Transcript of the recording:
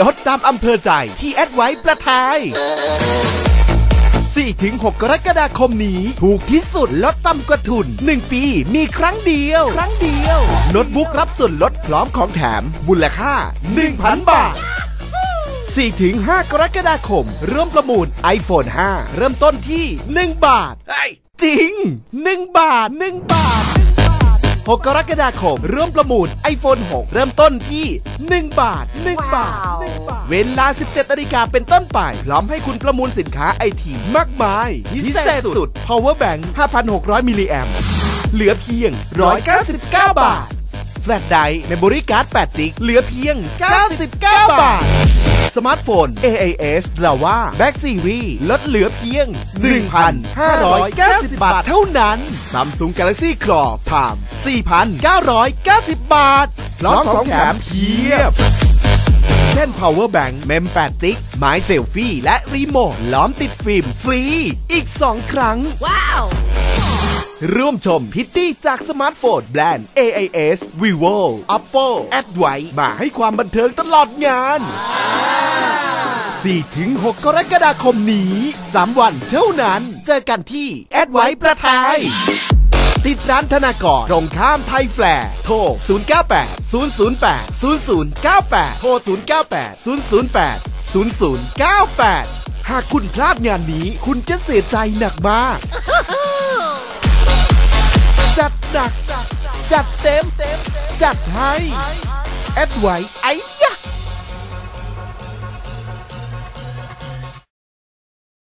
ลดตามอำเภอใจที่แอดไว้ประทาย 4-6 กรกฎาคมนี้ ถูกที่สุดลดต่ำกว่าทุน 1 ปีมีครั้งเดียว ครั้งเดียวโน้ตบุ๊กรับส่วนลดพร้อมของแถม มูลค่า 1,000 บาท4-5 กรกฎาคมร่วมประมูล iPhone 5 เริ่มต้นที่ 1 บาท จริง 1 บาท 1 บาท 6 กรกฎาคม ร่วมประมูล iPhone 6 เริ่มต้นที่ 1 บาท 1 บาท เวลา 17นาฬิกาเป็นต้นไป พร้อมให้คุณประมูลสินค้าไอทีมากมายพิเศษสุด Power Bank 5,600 มิลลิแอมเหลือเพียง 199 บาท แฟลชไดร์เมมโมรี่การ์ด8จิกเหลือเพียง 99 บาท สมาร์ทโฟน AAS เราว่า Back Series ลดเหลือเพียง 1,590 บาทเท่านั้น Samsung Galaxy Core พาม4,990 บาทพร้อมของแถมเพียบเช่น power bank เมม8จิกไม้เซลฟี่ และรีโมทล้อมติดฟิล์ม ฟรี อีก 2 ครั้ง ว้าว ร่วมชมพิตตี้จากสมาร์ทโฟนแบรนด์ AIS vivo oppo adway มาให้ความบันเทิงตลอดงาน4-6กรกฎาคมนี้ 3 วันเท่านั้น เจอกันที่แอดไว้ประทายติดร้านธนากรตรงข้ามไทยแฟร์โทร 098 008 0098 โทร 098 008 0098 หากคุณพลาดงานนี้ คุณจะเสียใจหนักมาก ดัก จัดเต็ม จัดให้ แอดไว้ไอ